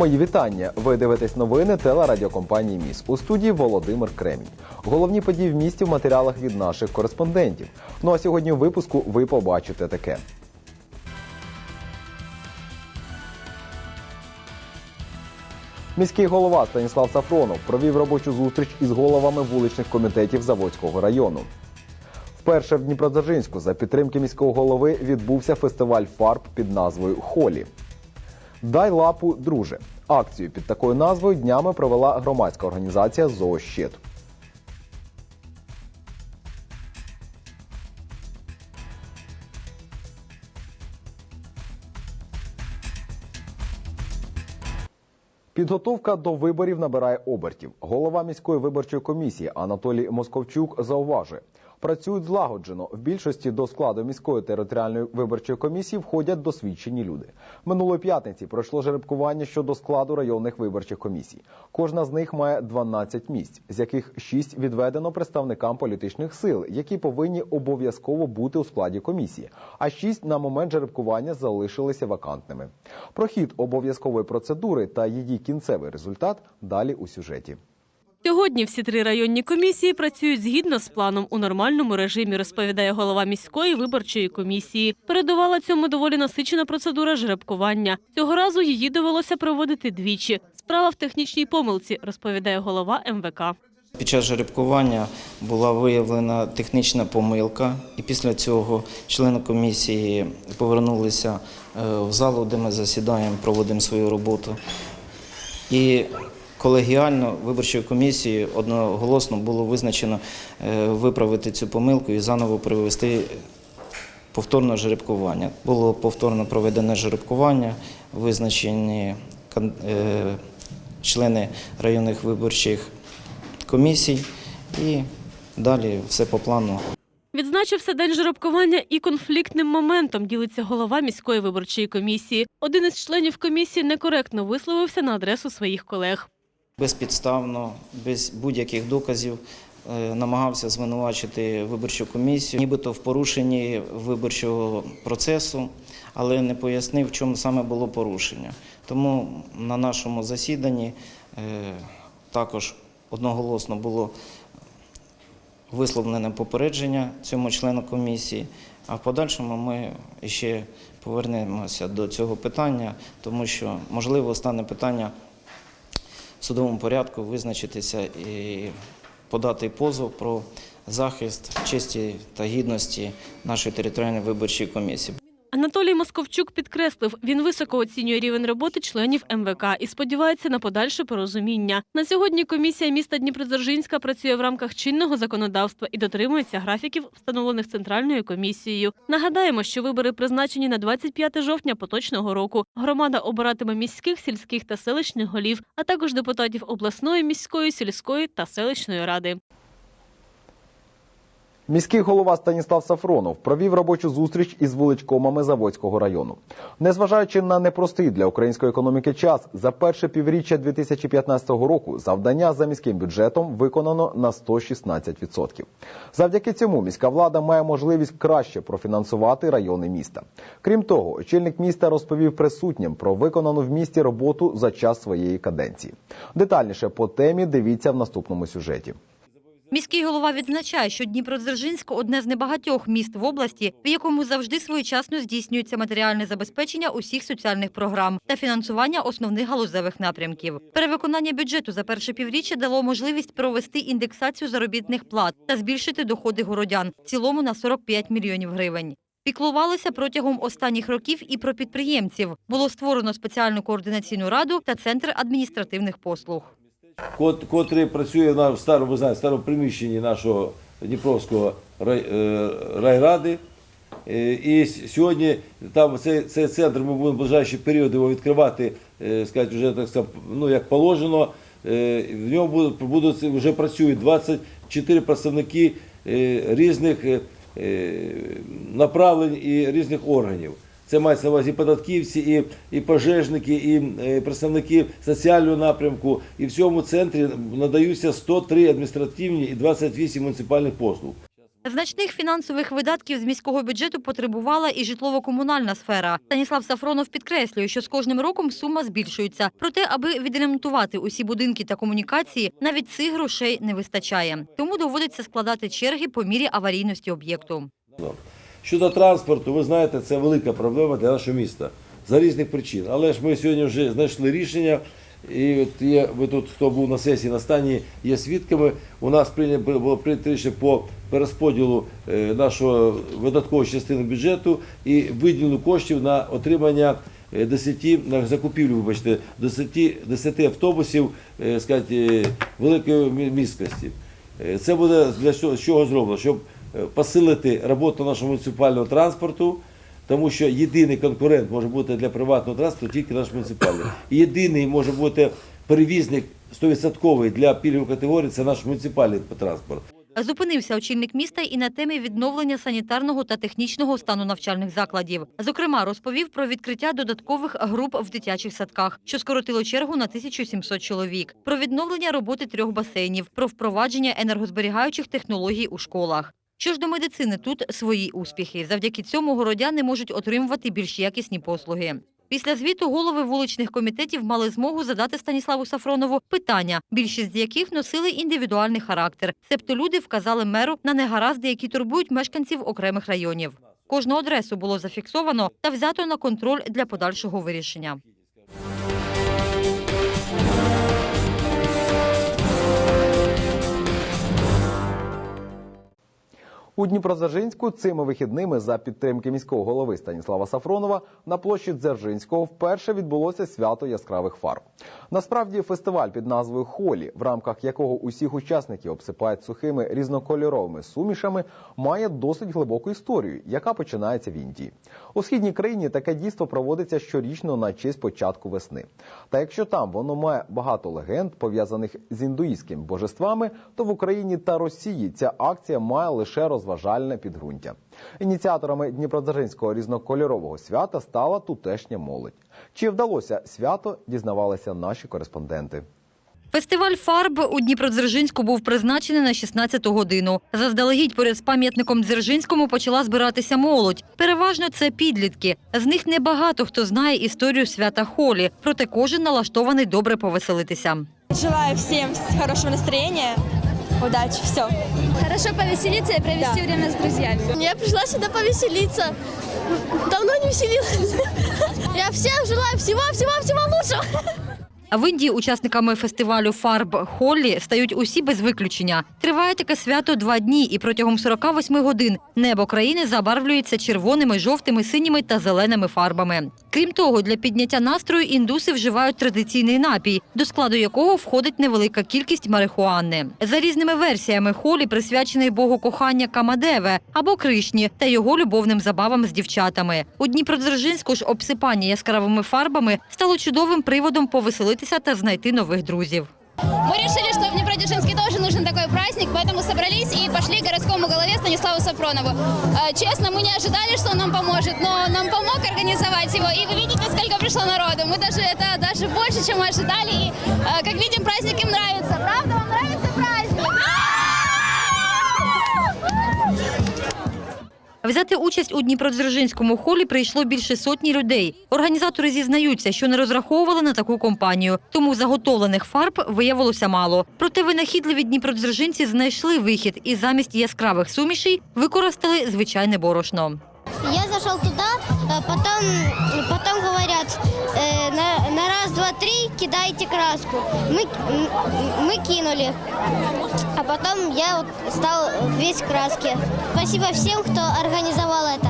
Мої вітання. Ви дивитесь новини телерадіокомпанії Міс у студії Володимир Кремінь. Головні події в місті в матеріалах від наших кореспондентів. Ну а сьогодні у випуску ви побачите таке. Міський голова Станіслав Сафронов провів робочу зустріч із головами вуличних комітетів Заводського району. Вперше в Дніпродзержинську за підтримки міського голови відбувся фестиваль фарб під назвою Холі. Дай лапу, друже. Акцію під такою назвою днями провела громадська організація Зоощит. Підготовка до виборів набирає обертів. Голова міської виборчої комісії Анатолій Московчук зауважує, працюють злагоджено. В більшості до складу міської територіальної виборчої комісії входять досвідчені люди. Минулої п'ятниці пройшло жеребкування щодо складу районних виборчих комісій. Кожна з них має 12 місць, з яких 6 відведено представникам політичних сил, які повинні обов'язково бути у складі комісії. А 6 на момент жеребкування залишилися вакантними. Про хід обов'язкової процедури та її кінцевий результат далі у сюжеті. Сьогодні всі три районні комісії працюють згідно з планом у нормальному режимі, розповідає голова міської виборчої комісії. Передувала цьому доволі насичена процедура жеребкування. Цього разу її довелося проводити двічі. Справа в технічній помилці, розповідає голова МВК. Під час жеребкування була виявлена технічна помилка, і після цього члени комісії повернулися е, в залу, де ми засідаємо, проводимо свою роботу. І колегіально виборчою комісією одноголосно було визначено е, виправити цю помилку і заново привести повторне жеребкування. Було повторно проведене жеребкування, визначені е, члени районних виборчих комісій і далі все по плану. Відзначився день жеребкування і конфліктним моментом, ділиться голова міської виборчої комісії. Один із членів комісії некоректно висловився на адресу своїх колег. Безпідставно, без будь-яких доказів е, намагався звинувачити виборчу комісію, нібито в порушенні виборчого процесу, але не пояснив, в чому саме було порушення. Тому на нашому засіданні е, також одноголосно було висловлене попередження цьому члену комісії. А в подальшому ми ще повернемося до цього питання, тому що можливо стане питання судовому порядку визначитися і подати позов про захист честі та гідності нашої територіальної виборчої комісії. Анатолій Московчук підкреслив, він високо оцінює рівень роботи членів МВК і сподівається на подальше порозуміння. На сьогодні комісія міста Дніпродзержинська працює в рамках чинного законодавства і дотримується графіків, встановлених центральною комісією. Нагадаємо, що вибори призначені на 25 жовтня поточного року. Громада обиратиме міських, сільських та селищних голів, а також депутатів обласної, міської, сільської та селищної ради. Міський голова Станіслав Сафронов провів робочу зустріч із вуличкомами Заводського району. Незважаючи на непростий для української економіки час, за перше півріччя 2015 року завдання за міським бюджетом виконано на 116%. Завдяки цьому міська влада має можливість краще профінансувати райони міста. Крім того, очільник міста розповів присутнім про виконану в місті роботу за час своєї каденції. Детальніше по темі дивіться в наступному сюжеті. Міський голова відзначає, що Дніпродзержинськ – одне з небагатьох міст в області, в якому завжди своєчасно здійснюється матеріальне забезпечення усіх соціальних програм та фінансування основних галузевих напрямків. Перевиконання бюджету за перше півріччя дало можливість провести індексацію заробітних плат та збільшити доходи городян в цілому на 45 мільйонів гривень. Піклувалося протягом останніх років і про підприємців. Було створено спеціальну координаційну раду та центр адміністративних послуг. Кот- котрий працює на старому, знаєте, старому приміщенні нашого Дніпровського е, райради. Е, І сьогодні там цей, цей центр ми будемо в ближайші періоди його відкривати, е, сказати, вже так сказати, ну як положено. В ньому будуть, будуть вже працюють 24 представники різних направлень і різних органів. Це мається на увазі і податківці, і, і пожежники, і е, представники соціального напрямку. І в цьому центрі надаються 103 адміністративні і 28 муніципальних послуг. Значних фінансових видатків з міського бюджету потребувала і житлово-комунальна сфера. Станіслав Сафронов підкреслює, що з кожним роком сума збільшується. Проте, аби відремонтувати усі будинки та комунікації, навіть цих грошей не вистачає. Тому доводиться складати черги по мірі аварійності об'єкту. Щодо транспорту, ви знаєте, це велика проблема для нашого міста за різних причин. Але ж ми сьогодні вже знайшли рішення. І от є, ви тут, хто був на сесії на стані, є свідками. У нас було прийнято рішення по перерозподілу е, нашого видаткової частини бюджету і виділу коштів на отримання е, 10, на закупівлю, вибачте, 10, 10 автобусів, е, сказати, е, великої мі- місткості. Е, Це буде для чого, зроблено, щоб е, посилити роботу нашого муніципального транспорту, тому що єдиний конкурент може бути для приватного транспорту тільки наш муніципальний. Єдиний може бути перевізник 100% для пільгової категорії це наш муніципальний транспорт. Зупинився очільник міста і на темі відновлення санітарного та технічного стану навчальних закладів. Зокрема, розповів про відкриття додаткових груп в дитячих садках, що скоротило чергу на 1700 чоловік, про відновлення роботи трьох басейнів, про впровадження енергозберігаючих технологій у школах. Що ж до медицини, тут свої успіхи. Завдяки цьому городяни можуть отримувати більш якісні послуги. Після звіту голови вуличних комітетів мали змогу задати Станіславу Сафронову питання, більшість з яких носили індивідуальний характер. Себто люди вказали меру на негаразди, які турбують мешканців окремих районів. Кожну адресу було зафіксовано та взято на контроль для подальшого вирішення. У Дніпродзержинську цими вихідними за підтримки міського голови Станіслава Сафронова на площі Дзержинського вперше відбулося свято яскравих фарб. Насправді фестиваль під назвою Холі, в рамках якого усіх учасників обсипають сухими різнокольоровими сумішами, має досить глибоку історію, яка починається в Індії. У східній країні таке дійство проводиться щорічно на честь початку весни. Та якщо там воно має багато легенд, пов'язаних з індуїстськими божествами, то в Україні та Росії ця акція має лише розважальне підґрунтя. Ініціаторами Дніпродзержинського різнокольорового свята стала тутешня молодь. Чи вдалося свято, дізнавалися наші кореспонденти. Фестиваль фарб у Дніпродзержинську був призначений на 16 годину. Заздалегідь поряд з пам'ятником Дзержинському почала збиратися молодь. Переважно це підлітки. З них небагато хто знає історію свята Холі, проте кожен налаштований добре повеселитися. Желаю всем хорошего настроения, удачи, все. Хорошо повеселиться и провести время с друзьями. Я пришла сюда повеселиться. Давно не веселилась. Я всем желаю всего-всего-всего лучшего. В Індії учасниками фестивалю фарб Холлі стають усі без виключення. Триває таке свято два дні, і протягом 48 годин небо країни забарвлюється червоними, жовтими, синіми та зеленими фарбами. Крім того, для підняття настрою індуси вживають традиційний напій, до складу якого входить невелика кількість марихуани. За різними версіями Холі присвячений богу кохання Камадеве або Кришні та його любовним забавам з дівчатами. У Дніпродзержинську ж обсипання яскравими фарбами стало чудовим приводом повеселитися та знайти нових друзів. Мы решили, что в Днепродзержинске тоже нужен такой праздник, поэтому собрались и пошли к городскому голове Станиславу Сафронову. Э, Честно, мы не ожидали, что он нам поможет, но нам помог организовать его. И вы видите, сколько пришло народу. Мы даже это даже больше, чем мы ожидали. И, э, как видим, праздник им нравится. Правда, вам нравится праздник? Взяти участь у Дніпродзержинському холі прийшло більше сотні людей. Організатори зізнаються, що не розраховували на таку компанію, тому заготовлених фарб виявилося мало. Проте винахідливі дніпродзержинці знайшли вихід і замість яскравих сумішей використали звичайне борошно. Я зайшов туда, э, потом, потом говорят, э, на, на раз, два, три кидайте краску. Мы, м, мы кинули. А потом я вот стал весь в краске. Спасибо всем, кто организовал это.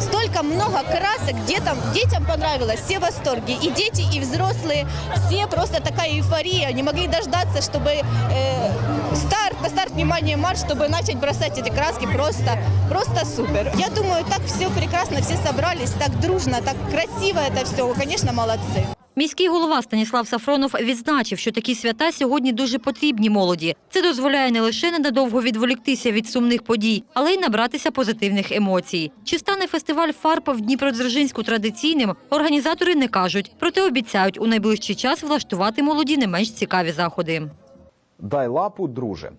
Столько много красок, детям, детям понравилось, все в восторге. И дети, и взрослые, все просто такая эйфория, не могли дождаться, чтобы э, старт, на старт, внимание, марш, чтобы начать бросать эти краски, просто, просто супер. Я думаю, так все прекрасно, все собрались, так дружно, так красиво это все, конечно, молодцы. Міський голова Станіслав Сафронов відзначив, що такі свята сьогодні дуже потрібні молоді. Це дозволяє не лише ненадовго відволіктися від сумних подій, але й набратися позитивних емоцій. Чи стане фестиваль фарб в Дніпродзержинську традиційним, організатори не кажуть, проте обіцяють у найближчий час влаштувати молоді не менш цікаві заходи. Дай лапу, друже.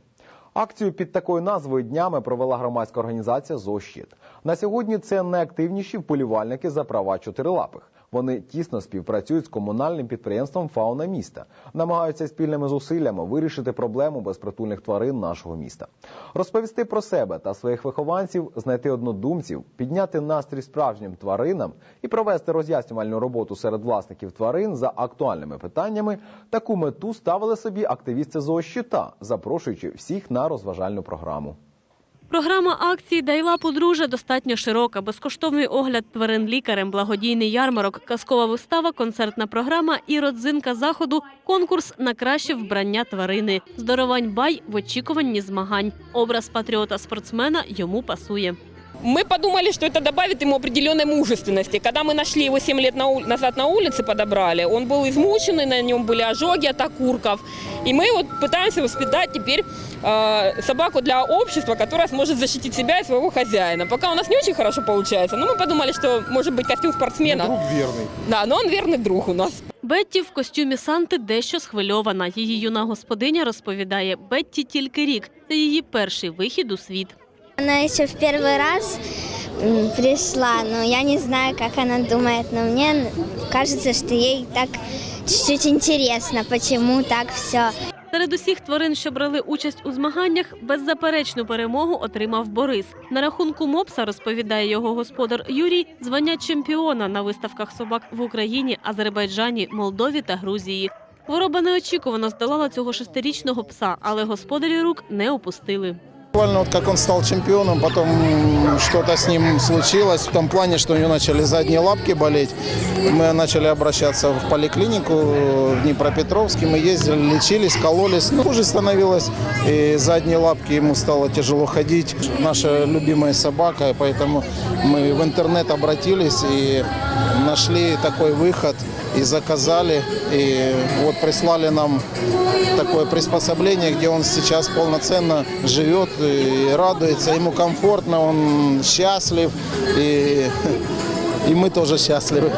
Акцію під такою назвою днями провела громадська організація «Зощит». На сьогодні це найактивніші вболівальники за права чотирилапих. Вони тісно співпрацюють з комунальним підприємством Фауна міста, намагаються спільними зусиллями вирішити проблему безпритульних тварин нашого міста, розповісти про себе та своїх вихованців, знайти однодумців, підняти настрій справжнім тваринам і провести роз'яснювальну роботу серед власників тварин за актуальними питаннями. Таку мету ставили собі активісти зоощита, запрошуючи всіх на розважальну програму. Програма акції Дайла подружжя достатньо широка. Безкоштовний огляд тварин лікарем, благодійний ярмарок, казкова вистава, концертна програма і родзинка заходу – конкурс на краще вбрання тварини. Здоровань бай в очікуванні змагань. Образ патріота-спортсмена йому пасує. Мы подумали, что это добавит ему определенной мужественности. Когда мы нашли его 7 лет на ули- назад на улице, подобрали, он был измученный, на нем были ожоги от окурков. И мы вот пытаемся воспитать теперь э, собаку для общества, которая сможет защитить себя и своего хозяина. Пока у нас не очень хорошо получается, но мы подумали, что может быть костюм спортсмена. Друг верный. Да, но он верный друг у нас. Бетті в костюмі Санти дещо схвильована. Її юна господиня розповідає, Бетті тільки рік. Це її перший вихід у світ. Она еще в первый раз пришла, но я не знаю, как она думает, но мне кажется, что ей так чуть-чуть интересно, почему так все. Серед усіх тварин, що брали участь у змаганнях, беззаперечну перемогу отримав Борис. На рахунку мопса, розповідає його господар Юрій, звання чемпіона на виставках собак в Україні, Азербайджані, Молдові та Грузії. Хвороба неочікувано здолала цього шестирічного пса, але господарі рук не опустили. Буквально вот как он стал чемпионом, потом м, что-то с ним случилось в том плане, что у него начали задние лапки болеть. Мы начали обращаться в поликлинику в Днепропетровске. Мы ездили, лечились, кололись. Ну, хуже становилось. И задние лапки ему стало тяжело ходить. Наша любимая собака, и поэтому мы в интернет обратились и нашли такой выход и заказали. И вот прислали нам такое приспособление, где он сейчас полноценно живет и радуется, ему комфортно, он счастлив, и, и мы тоже счастливы.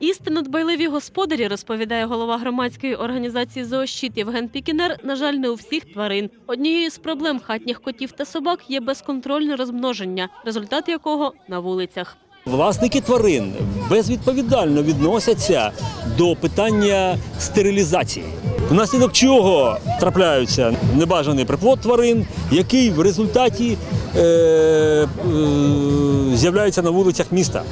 Істинно дбайливі господарі, розповідає голова громадської організації «Зоощит» Євген Пікінер, на жаль, не у всіх тварин. Однією з проблем хатніх котів та собак є безконтрольне розмноження, результат якого на вулицях. Власники тварин безвідповідально відносяться до питання стерилізації. Внаслідок чого трапляються небажаний приплод тварин, який в результаті е, е, з'являється на вулицях міста.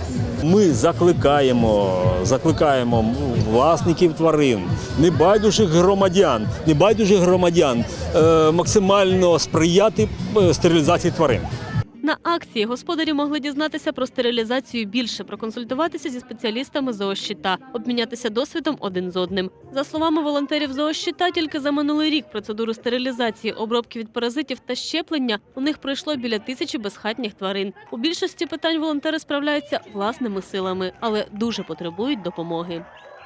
Ми закликаємо, закликаємо власників тварин, небайдужих громадян, небайдужих громадян е, максимально сприяти е, стерилізації тварин. На акції господарі могли дізнатися про стерилізацію більше, проконсультуватися зі спеціалістами зоощита, обмінятися досвідом один з одним. За словами волонтерів зоощита, тільки за минулий рік процедуру стерилізації, обробки від паразитів та щеплення у них пройшло біля тисячі безхатніх тварин. У більшості питань волонтери справляються власними силами, але дуже потребують допомоги.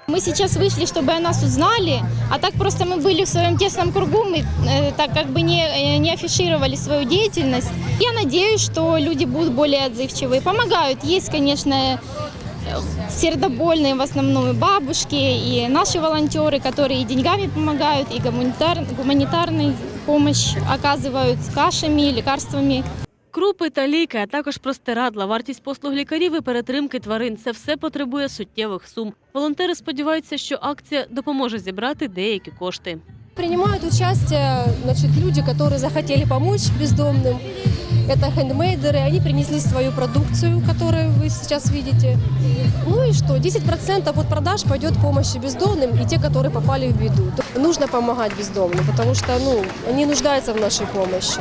Мы сейчас вышли, чтобы о нас узнали, а так просто мы были в своем тесном кругу, мы э, так как бы не, э, не афишировали свою деятельность. Я надеюсь, что люди будут более отзывчивые. Помогают. Есть, конечно, э, сердобольные в основном и бабушки, и наши волонтеры, которые и деньгами помогают, и гуманитар, гуманитарной помощь оказывают кашами, лекарствами. Крупи та ліки, а також простирадла, вартість послуг лікарів і перетримки тварин – це все потребує суттєвих сум. Волонтери сподіваються, що акція допоможе зібрати деякі кошти. Принимают участие значит, люди, которые захотели помочь бездомным. Это хендмейдеры, они принесли свою продукцию, которую вы сейчас видите. Ну и что, 10% от продаж пойдет в помощи бездомным и те, которые попали в беду. Нужно помогать бездомным, потому что ну, они нуждаются в нашей помощи.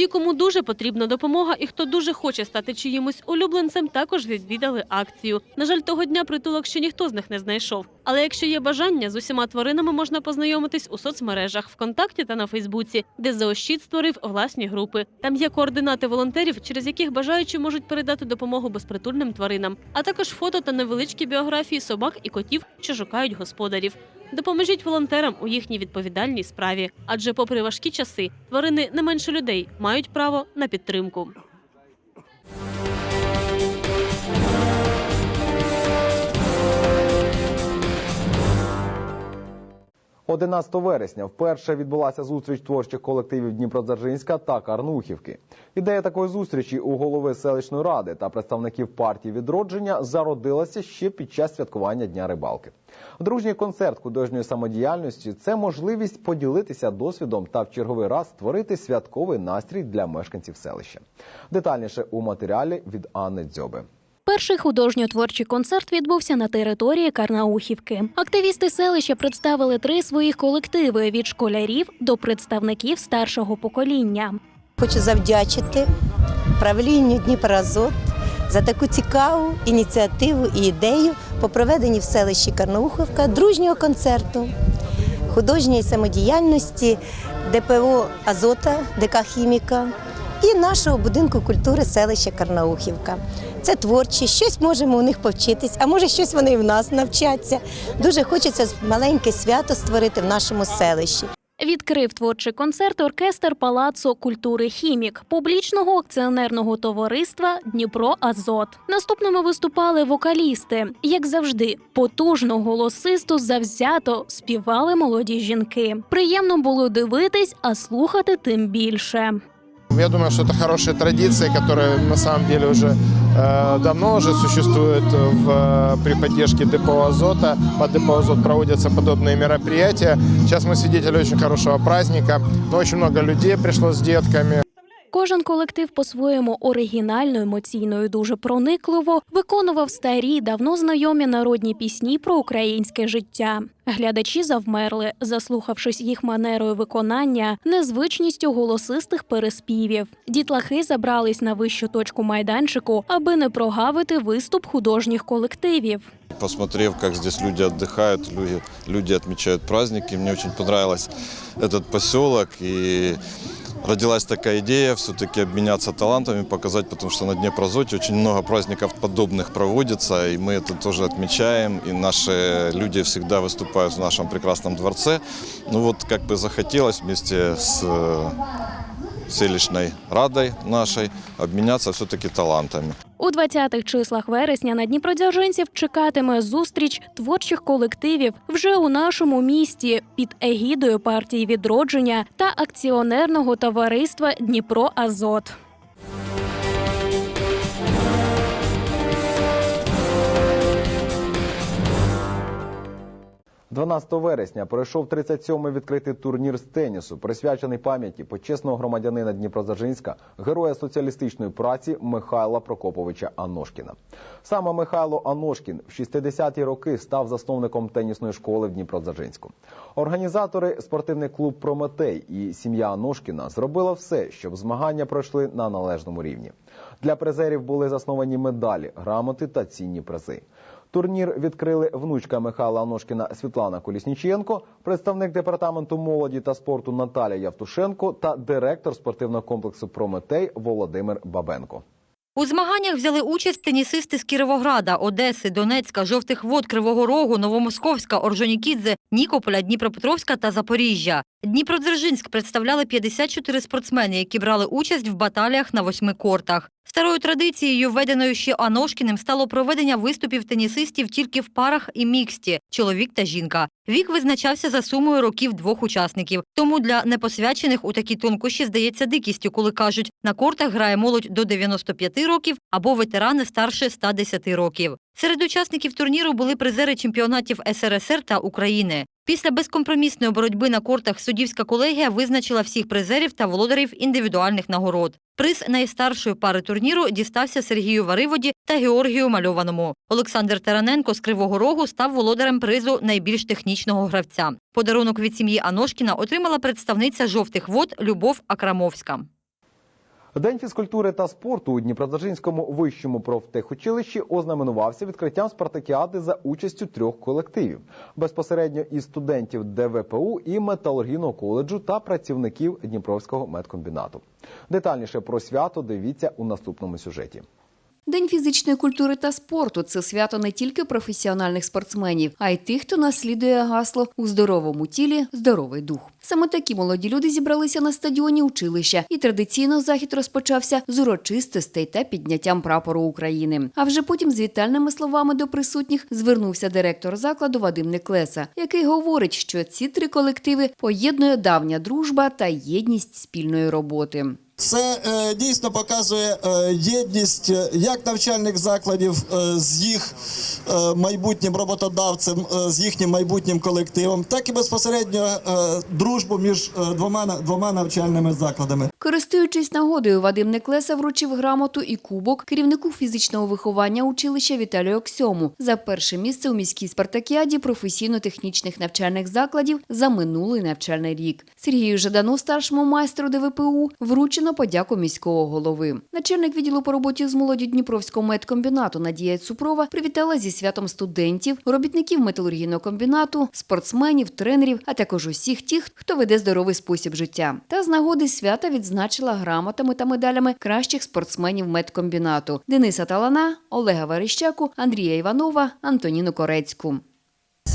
Ті, кому дуже потрібна допомога і хто дуже хоче стати чиїмось улюбленцем, також відвідали акцію. На жаль, того дня притулок ще ніхто з них не знайшов. Але якщо є бажання, з усіма тваринами можна познайомитись у соцмережах ВКонтакті та на Фейсбуці, де заощід створив власні групи. Там є координати волонтерів, через яких бажаючі можуть передати допомогу безпритульним тваринам, а також фото та невеличкі біографії собак і котів, що шукають господарів. Допоможіть волонтерам у їхній відповідальній справі, адже, попри важкі часи, тварини не менше людей мають право на підтримку. 11 вересня вперше відбулася зустріч творчих колективів Дніпродзержинська та Карнухівки. Ідея такої зустрічі у голови селищної ради та представників партії відродження зародилася ще під час святкування Дня рибалки. Дружній концерт художньої самодіяльності це можливість поділитися досвідом та в черговий раз створити святковий настрій для мешканців селища. Детальніше у матеріалі від Анни Дзьоби. Перший художньо-творчий концерт відбувся на території Карнаухівки. Активісти селища представили три своїх колективи від школярів до представників старшого покоління. Хочу завдячити правлінню Дніпроазот за таку цікаву ініціативу і ідею по проведенні в селищі Карнаухівка дружнього концерту художньої самодіяльності ДПО Азота, ДК Хіміка і нашого будинку культури селища Карнаухівка. Це творчі, щось можемо у них повчитись, а може щось вони і в нас навчаться. Дуже хочеться маленьке свято створити в нашому селищі. Відкрив творчий концерт оркестр Палацу культури Хімік публічного акціонерного товариства Дніпро Азот. Наступними виступали вокалісти. Як завжди, потужно, голосисто, завзято співали молоді жінки. Приємно було дивитись, а слухати тим більше. Я думаю, что это хорошая традиция, которая на самом деле уже э, давно уже существует в, э, при поддержке ДПО «Азота». По ДПО «Азот» проводятся подобные мероприятия. Сейчас мы свидетели очень хорошего праздника. Но очень много людей пришло с детками. Кожен колектив по-своєму оригінально, емоційно і дуже проникливо виконував старі, давно знайомі народні пісні про українське життя. Глядачі завмерли, заслухавшись їх манерою виконання, незвичністю голосистих переспівів. Дітлахи забрались на вищу точку майданчику, аби не прогавити виступ художніх колективів. Посмотрев, как здесь люди отдыхают, люди, люди отмечают праздники, мне очень понравился этот поселок. И родилась такая идея все-таки обменяться талантами, показать, потому что на Днепрозоте очень много праздников подобных проводится, и мы это тоже отмечаем, и наши люди всегда выступают в нашем прекрасном дворце. Ну вот как бы захотелось вместе с э, селищной радой нашей обменяться все-таки талантами. У 20-х числах вересня на Дніпродзержинців чекатиме зустріч творчих колективів вже у нашому місті під егідою партії відродження та акціонерного товариства Дніпро Азот. 12 вересня пройшов 37-й відкритий турнір з тенісу, присвячений пам'яті почесного громадянина Дніпродзержинська, героя соціалістичної праці Михайла Прокоповича Аношкіна. Саме Михайло Аношкін в 60-ті роки став засновником тенісної школи в Дніпродзержинську. Організатори спортивний клуб Прометей і сім'я Аношкіна зробила все, щоб змагання пройшли на належному рівні. Для призерів були засновані медалі, грамоти та цінні призи. Турнір відкрили внучка Михайла Аношкіна Світлана Колісніченко, представник департаменту молоді та спорту Наталя Явтушенко та директор спортивного комплексу Прометей Володимир Бабенко. У змаганнях взяли участь тенісисти з Кіровограда, Одеси, Донецька, Жовтих Вод, Кривого Рогу, Новомосковська, Орджонікідзе, Нікополя, Дніпропетровська та Запоріжжя. Дніпродзержинськ представляли 54 спортсмени, які брали участь в баталіях на восьми кортах. Старою традицією, введеною ще Аношкіним, стало проведення виступів тенісистів тільки в парах і міксті – чоловік та жінка. Вік визначався за сумою років двох учасників. Тому для непосвячених у такі тонкощі здається дикістю, коли кажуть, на кортах грає молодь до 95 років або ветерани старше 110 років. Серед учасників турніру були призери чемпіонатів СРСР та України. Після безкомпромісної боротьби на кортах суддівська колегія визначила всіх призерів та володарів індивідуальних нагород. Приз найстаршої пари турніру дістався Сергію Вариводі та Георгію Мальованому. Олександр Тараненко з Кривого Рогу став володарем призу найбільш технічного гравця. Подарунок від сім'ї Аношкіна отримала представниця жовтих вод Любов Акрамовська. День фізкультури та спорту у Дніпродзержинському вищому профтехучилищі ознаменувався відкриттям спартакіади за участю трьох колективів безпосередньо із студентів ДВПУ і металургійного коледжу та працівників Дніпровського медкомбінату. Детальніше про свято дивіться у наступному сюжеті. День фізичної культури та спорту це свято не тільки професіональних спортсменів, а й тих, хто наслідує гасло у здоровому тілі здоровий дух. Саме такі молоді люди зібралися на стадіоні училища, і традиційно захід розпочався з урочистостей та підняттям прапору України. А вже потім з вітальними словами до присутніх звернувся директор закладу Вадим Неклеса, який говорить, що ці три колективи поєднує давня дружба та єдність спільної роботи. Це е, дійсно показує е, єдність е, як навчальних закладів е, з їх е, майбутнім роботодавцем, е, з їхнім майбутнім колективом, так і безпосередньо е, дружбу між е, двома двома навчальними закладами. Користуючись нагодою, Вадим Неклеса вручив грамоту і кубок керівнику фізичного виховання училища Віталію Оксьому за перше місце у міській спартакіаді професійно-технічних навчальних закладів за минулий навчальний рік. Сергію Жадану, старшому майстру ДВПУ, вручено подяку міського голови. Начальник відділу по роботі з молоді Дніпровського медкомбінату Надія Цупрова привітала зі святом студентів, робітників металургійного комбінату, спортсменів, тренерів, а також усіх тих, хто веде здоровий спосіб життя. Та з нагоди свята відзначила грамотами та медалями кращих спортсменів медкомбінату Дениса Талана, Олега Верещаку, Андрія Іванова, Антоніну Корецьку.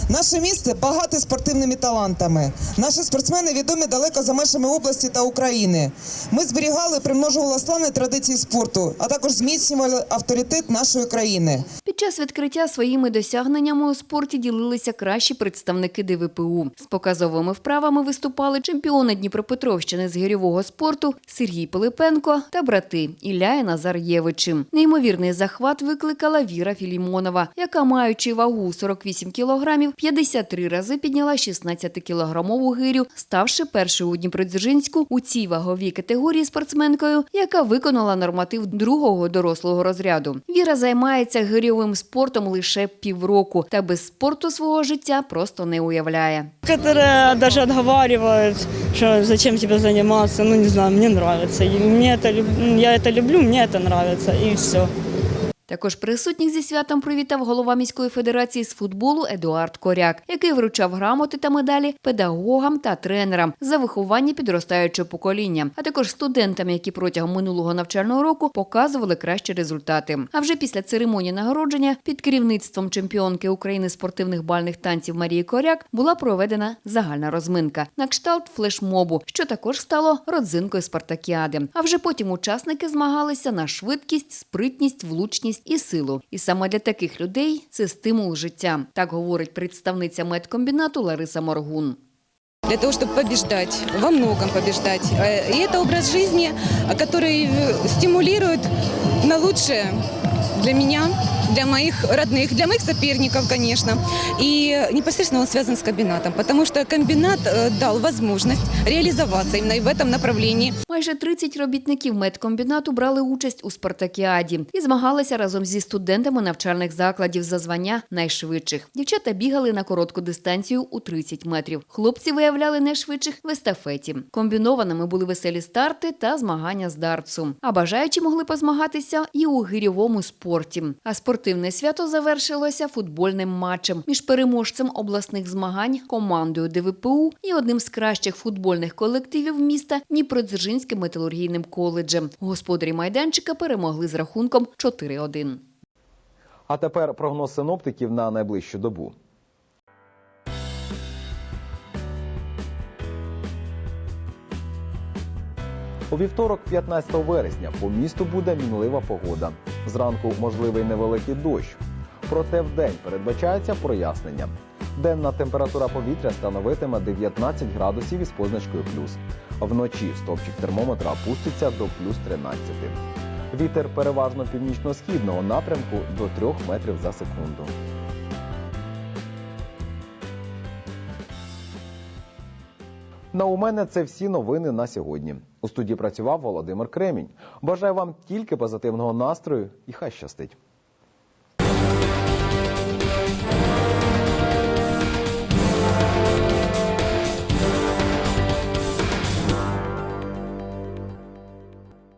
Наше місце багате спортивними талантами. Наші спортсмени відомі далеко за межами області та України. Ми зберігали, примножували славні традиції спорту, а також зміцнювали авторитет нашої країни. Під час відкриття своїми досягненнями у спорті ділилися кращі представники ДВПУ. З показовими вправами виступали чемпіони Дніпропетровщини з гирьового спорту Сергій Пилипенко та брати Ілля і Назар Євичі. Неймовірний захват викликала Віра Філімонова, яка, маючи вагу 48 кілограмів, 53 рази підняла 16-кілограмову гирю, ставши першою у Дніпродзержинську у цій ваговій категорії спортсменкою, яка виконала норматив другого дорослого розряду. Віра займається гирьовим спортом лише півроку та без спорту свого життя просто не уявляє. Которые даже отговаривают, что зачем тебе заниматься, ну не знаю, мне нравится. И Мне это, люб- я это люблю, мне это нравится, и все. Також присутніх зі святом привітав голова міської федерації з футболу Едуард Коряк, який вручав грамоти та медалі педагогам та тренерам за виховання підростаючого покоління, а також студентам, які протягом минулого навчального року показували кращі результати. А вже після церемонії нагородження під керівництвом чемпіонки України спортивних бальних танців Марії Коряк була проведена загальна розминка на кшталт флешмобу, що також стало родзинкою спартакіади. А вже потім учасники змагалися на швидкість, спритність, влучність і силу. І саме для таких людей це стимул життя. Так говорить представниця медкомбінату Лариса Моргун. для того, чтобы побеждать, во многом побеждать. Э, И это образ жизни, э, который э, стимулирует на лучшее для меня, для моих родных, для моих соперников, конечно. И непосредственно он связан с комбинатом, потому что комбинат э, дал возможность реализоваться именно в этом направлении. Майже 30 робітників медкомбінату брали участь у спартакіаді і змагалися разом зі студентами навчальних закладів за звання найшвидших. Дівчата бігали на коротку дистанцію у 30 метрів. Хлопці виявляли найшвидших в естафеті. Комбінованими були веселі старти та змагання з дартсу. А бажаючі могли позмагатися і у гирьовому спорті. А спортивне свято завершилося футбольним матчем між переможцем обласних змагань, командою ДВПУ і одним з кращих футбольних колективів міста Дніпродзержинським металургійним коледжем. Господарі майданчика перемогли з рахунком 4-1. А тепер прогноз синоптиків на найближчу добу. У вівторок, 15 вересня, по місту буде мінлива погода. Зранку можливий невеликий дощ. Проте вдень передбачається прояснення. Денна температура повітря становитиме 19 градусів із позначкою плюс. Вночі стовпчик термометра опуститься до плюс 13. Вітер переважно північно-східного напрямку до 3 метрів за секунду. На у мене це всі новини на сьогодні. У студії працював Володимир Кремінь. Бажаю вам тільки позитивного настрою і хай щастить.